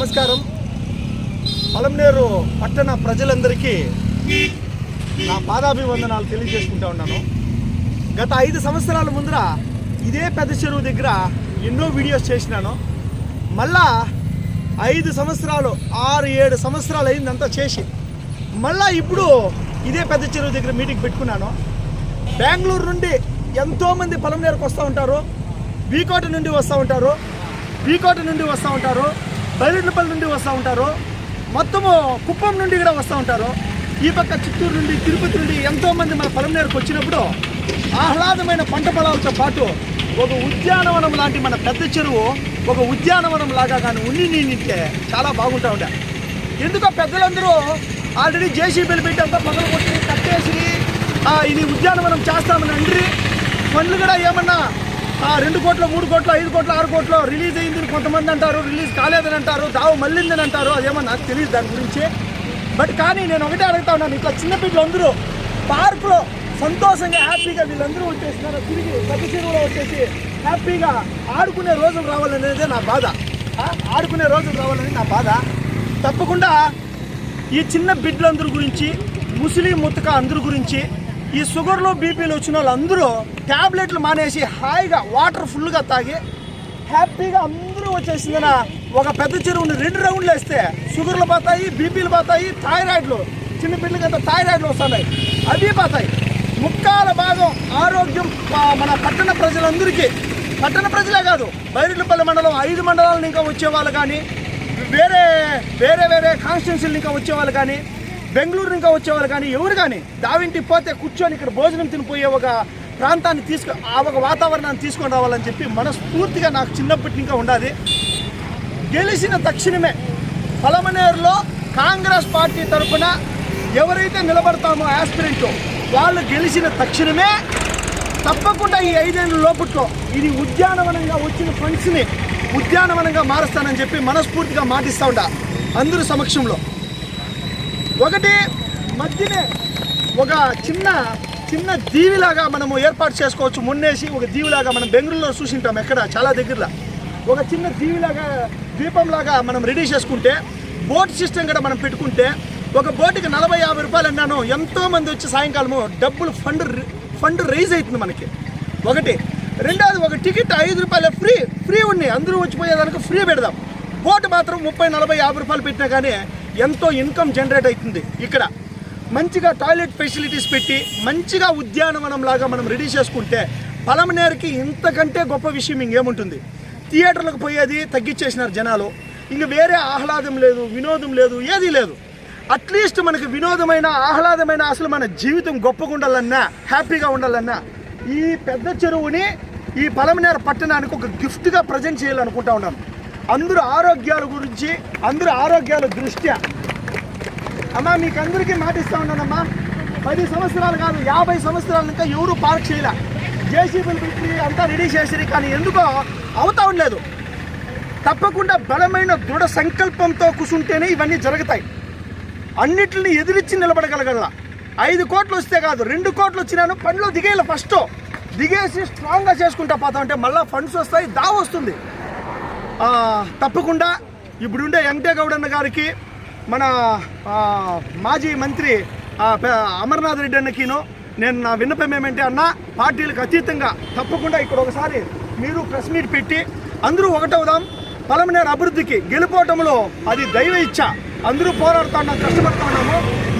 నమస్కారం. పలంనేరు పట్టణ ప్రజలందరికీ నా పాదాభివందనాలు తెలియజేసుకుంటా ఉన్నాను. గత ఐదు సంవత్సరాల ముందర ఇదే పెద్ద చెరువు దగ్గర ఎన్నో వీడియోస్ చేసినాను. మళ్ళా ఐదు సంవత్సరాలు ఆరు ఏడు సంవత్సరాలు అయిందంతా చేసి మళ్ళా ఇప్పుడు ఇదే పెద్ద చెరువు దగ్గర మీటింగ్ పెట్టుకున్నాను. బెంగళూరు నుండి ఎంతోమంది పొలంనేరుకు వస్తూ ఉంటారు. బీకోట నుండి వస్తూ ఉంటారు. బీకోట నుండి వస్తూ ఉంటారు. బైరెడ్లపల్లి నుండి వస్తూ ఉంటారు. మొత్తము కుప్పం నుండి కూడా వస్తూ ఉంటారు. ఈ పక్క చిత్తూరు నుండి తిరుపతి నుండి ఎంతోమంది మన పొలంనేరుకు వచ్చినప్పుడు ఆహ్లాదమైన పంట పొలాలతో పాటు ఒక ఉద్యానవనం లాంటి మన పెద్ద చెరువు ఒక ఉద్యానవనం లాగా కానీ ఉండి నింటే చాలా బాగుంటూ ఉండే. ఎందుకో పెద్దలందరూ ఆల్రెడీ జేసీబీలు పెట్టి అంతా పగలు కొట్టి కట్టేసి ఇది ఉద్యానవనం చేస్తామని అండ్రి. పనులు కూడా ఏమన్నా రెండు కోట్లు మూడు కోట్లు ఐదు కోట్లు ఆరు కోట్లు రిలీజ్ అయ్యింది కొంతమంది అంటారు రిలీజ్ కాలేదని అంటారు దావు మళ్ళిందని అంటారు అదేమో నాకు తెలియదు దాని గురించి. బట్ కానీ నేను ఒకటే అడుగుతా ఉన్నాను ఇట్లా చిన్న అందరూ సంతోషంగా హ్యాపీగా వీళ్ళందరూ వచ్చేసినారు తిరిగి పెద్ద చెరువులో వచ్చేసి హ్యాపీగా ఆడుకునే రోజులు రావాలనేదే నా బాధ. ఆడుకునే రోజులు రావాలనేది నా బాధ. తప్పకుండా ఈ చిన్న బిడ్డలందరి గురించి ముస్లిం ముతక అందరి గురించి ఈ షుగర్లో బీపీలు వచ్చిన వాళ్ళందరూ ట్యాబ్లెట్లు మానేసి హాయిగా వాటర్ ఫుల్గా తాగి హ్యాపీగా అందరూ వచ్చేసిందన ఒక పెద్ద చెరువుని రెండు రౌండ్లు వేస్తే షుగర్లు పోతాయి బీపీలు పోతాయి థైరాయిడ్లు చిన్న పిల్లలకి థైరాయిడ్లు వస్తున్నాయి. అవి పోతాయి. ముక్కాల భాగం ఆరోగ్యం మన పట్టణ ప్రజలందరికీ. పట్టణ ప్రజలే కాదు బైరులపల్లి మండలం ఐదు మండలాలను ఇంకా వచ్చేవాళ్ళు కానీ వేరే వేరే వేరే కాన్స్టిట్యున్సీలు ఇంకా వచ్చేవాళ్ళు కానీ బెంగళూరు ఇంకా వచ్చేవాళ్ళు కానీ ఎవరు కానీ దావింటి పోతే కూర్చొని ఇక్కడ భోజనం తినిపోయే ఒక ప్రాంతాన్ని తీసుకు ఆ ఒక వాతావరణాన్ని తీసుకొని రావాలని చెప్పి మనస్ఫూర్తిగా నాకు చిన్నప్పటి ఇంకా ఉండాలి గెలిచిన తక్షణమే పలమనేరులో కాంగ్రెస్ పార్టీ తరఫున ఎవరైతే నిలబడతామో యాస్పిరెంట్ వాళ్ళు గెలిచిన తక్షణమే తప్పకుండా ఈ ఐదేళ్ళ లోపట్లో ఇది ఉద్యానవనంగా వచ్చిన ఫండ్స్ని ఉద్యానవనంగా మారుస్తానని చెప్పి మనస్ఫూర్తిగా మాటిస్తూ ఉంటా అందరి సమక్షంలో. ఒకటి మధ్యనే ఒక చిన్న చిన్న దీవిలాగా మనము ఏర్పాటు చేసుకోవచ్చు. మొన్నేసి ఒక దీవిలాగా మనం బెంగళూరులో చూసింటాం ఎక్కడ? చాలా దగ్గరలో. ఒక చిన్న దీవిలాగా దీపంలాగా మనం రెడీ చేసుకుంటే బోట్ సిస్టమ్ కూడా మనం పెట్టుకుంటే ఒక బోటుకి నలభై యాభై రూపాయలు అన్నాను ఎంతోమంది వచ్చి సాయంకాలము డబ్బులు ఫండ్ ఫండ్ రైజ్ అవుతుంది మనకి. ఒకటి. రెండోది ఒక టికెట్ ఐదు రూపాయలు ఫ్రీ ఫ్రీ ఉన్నాయి. అందరూ వచ్చిపోయేదానికి ఫ్రీ పెడదాం. బోటు మాత్రం ముప్పై నలభై యాభై రూపాయలు పెట్టినా కానీ ఎంతో ఇన్కమ్ జనరేట్ అవుతుంది ఇక్కడ. మంచిగా టాయిలెట్ ఫెసిలిటీస్ పెట్టి మంచిగా ఉద్యానవనం లాగా మనం రెడీ చేసుకుంటే పలమనేరుకి ఇంతకంటే గొప్ప విషయం ఇంకేముంటుంది? థియేటర్లకు పోయేది తగ్గించేసినారు జనాలు. ఇంక వేరే ఆహ్లాదం లేదు వినోదం లేదు ఏదీ లేదు. అట్లీస్ట్ మనకి వినోదమైన ఆహ్లాదమైన అసలు మన జీవితం గొప్పగా ఉండాలన్నా హ్యాపీగా ఉండాలన్నా ఈ పెద్ద చెరువుని ఈ పలమనేర పట్టణానికి ఒక గిఫ్ట్గా ప్రజెంట్ చేయాలనుకుంటా ఉన్నాం. అందరూ ఆరోగ్యాల గురించి అందరూ ఆరోగ్యాల దృష్ట్యా? అమ్మా మీకు అందరికీ మాటిస్తా ఉన్నానమ్మా. పది సంవత్సరాలు కాదు యాభై సంవత్సరాలు ఇంకా ఎవరు పార్క్ చేయలే. జేసీబీలు పెట్టి అంతా రెడీ చేసిరి కానీ ఎందుకో అవుతా ఉండలేదు. తప్పకుండా బలమైన దృఢ సంకల్పంతో కూర్చుంటేనే ఇవన్నీ జరుగుతాయి. అన్నిటిని ఎదిరించి నిలబడగలగల. ఐదు కోట్లు వస్తే కాదు రెండు కోట్లు వచ్చినాను పనిలో దిగేయాలి ఫస్ట్ దిగేసి స్ట్రాంగ్గా చేసుకుంటా పోతా ఉంటే మళ్ళీ ఫండ్స్ వస్తాయి దా వస్తుంది తప్పకుండా ఇప్పుడుండే వెంకటే గౌడన్న గారికి మన మాజీ మంత్రి అమర్నాథ్ రెడ్డి అన్నకిను నేను నా విన్నపం ఏమంటే అన్న పార్టీలకు అతీతంగా తప్పకుండా ఇక్కడ ఒకసారి మీరు ప్రెస్ మీట్ పెట్టి అందరూ ఒకటవుదాం. పలమనేరు అభివృద్ధికి గెలుపోవటంలో అది దైవ ఇచ్చ. అందరూ పోరాడుతున్నాం కష్టపడుతున్నాము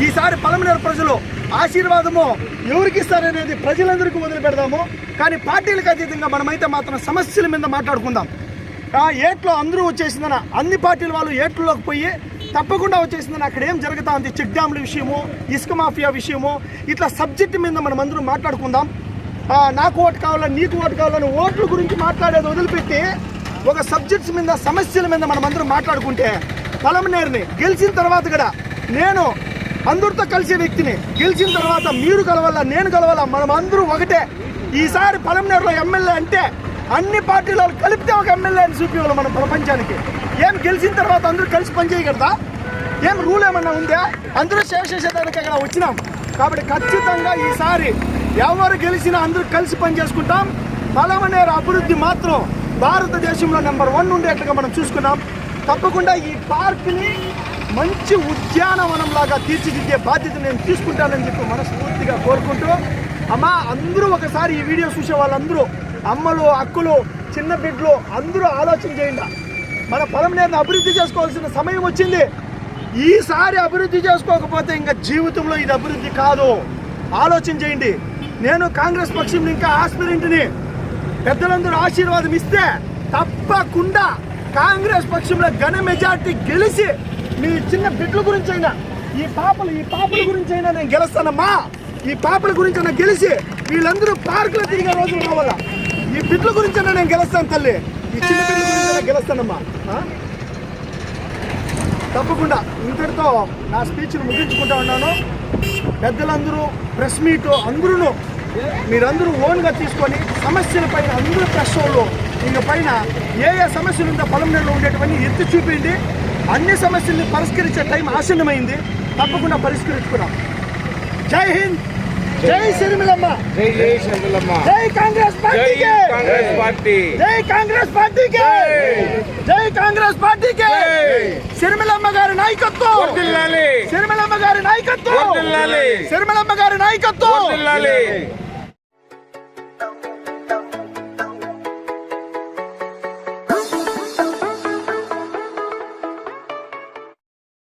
ఈసారి పలమనేరు ప్రజలు ఆశీర్వాదము ఎవరికి ఇస్తారనేది ప్రజలందరికీ వదిలిపెడదాము. కానీ పార్టీలకు అతీతంగా మనమైతే మాత్రం సమస్యల మీద మాట్లాడుకుందాం. ఏట్లో అందరూ వచ్చేసిందన అన్ని పార్టీల వాళ్ళు ఏట్లలోకి పోయి తప్పకుండా వచ్చేసిందని అక్కడ ఏం జరుగుతా ఉంది చెక్ డ్యాముల విషయము ఇసుక మాఫియా విషయము ఇట్లా సబ్జెక్ట్ మీద మనం అందరం మాట్లాడుకుందాం. నాకు ఓటు కావాలా నీకు ఓటు కావాలని ఓట్ల గురించి మాట్లాడేది వదిలిపెట్టి ఒక సబ్జెక్ట్స్ మీద సమస్యల మీద మనం అందరం మాట్లాడుకుంటే పలమనేరుని గెలిచిన తర్వాత కూడా నేను అందరితో కలిసే వ్యక్తిని గెలిచిన తర్వాత మీరు కలవాలా నేను కలవాలా మనం అందరూ ఒకటే. ఈసారి పలమనేరులో ఎమ్మెల్యే అంటే అన్ని పార్టీల వాళ్ళు కలిపితే ఒక ఎమ్మెల్యే అని చూపించాలి మనం ప్రపంచానికి. ఏం గెలిచిన తర్వాత అందరూ కలిసి పనిచేయగలదా ఏం రూల్ ఏమన్నా ఉందా? అందరూ సేవ చేసేదానికి అక్కడ వచ్చినాం. కాబట్టి ఖచ్చితంగా ఈసారి ఎవరు గెలిచినా అందరూ కలిసి పనిచేసుకుంటాం బలమనే అభివృద్ధి మాత్రం భారతదేశంలో నెంబర్ వన్ ఉండేట్లుగా మనం చూసుకున్నాం. తప్పకుండా ఈ పార్క్ని మంచి ఉద్యానవనం లాగా తీర్చిదిద్దే బాధ్యత నేను తీసుకుంటానని చెప్పి మనస్ఫూర్తిగా కోరుకుంటూ అమ్మా అందరూ ఒకసారి ఈ వీడియో చూసే వాళ్ళందరూ అమ్మలు అక్కులు చిన్న బిడ్డలు అందరూ ఆలోచన చేయండి. మన పొలం నేను అభివృద్ధి చేసుకోవాల్సిన సమయం వచ్చింది. ఈసారి అభివృద్ధి చేసుకోకపోతే ఇంకా జీవితంలో ఇది అభివృద్ధి కాదు. ఆలోచన చేయండి. నేను కాంగ్రెస్ పక్షం ఇంకా ఆస్పిరెంట్ని పెద్దలందరూ ఆశీర్వాదం ఇస్తే తప్పకుండా కాంగ్రెస్ పక్షంలో ఘన మెజార్టీ గెలిచి మీ చిన్న బిడ్డల గురించి అయినా ఈ పాపలు ఈ పాపల గురించి అయినా నేను గెలుస్తానమ్మా. ఈ పాపల గురించి అయినా గెలిచి వీళ్ళందరూ పార్కులో తిరిగే రోజులు కావాలా ఈ పిట్ల గురించి నేను గెలుస్తాను తల్లి. ఈ చిన్న బిడ్డల గురించి గెలుస్తానమ్మా. తప్పకుండా ఇంతటితో నా స్పీచ్ను ముగించుకుంటా ఉన్నాను. పెద్దలందరూ ప్రెస్ మీట్ అందరూ మీరందరూ ఓన్గా తీసుకొని సమస్యల పైన అందరూ ప్రెస్ వాళ్ళు. పైన ఏ ఏ సమస్యలు ఉందో పొలం నీళ్ళు ఉండేటివన్నీ ఎత్తి చూపిండి అన్ని సమస్యల్ని పరిష్కరించే టైం ఆసన్నమైంది తప్పకుండా పరిష్కరించుకున్నాం. జై హింద్! జై సిరిమిలమ్మ జై జై శంకరమ్మ జై కాంగ్రెస్ జై పార్టీకి కాంగ్రెస్ పార్టీ. జై కాంగ్రెస్ పార్టీకి. జై. కాంగ్రెస్ పార్టీకి. జై. సిరిమిలమ్మ గారి నాయకత్వం. సిరిమలమ్మ గారి నాయకత్వం. సిరిమలమ్మ గారి నాయకత్వం.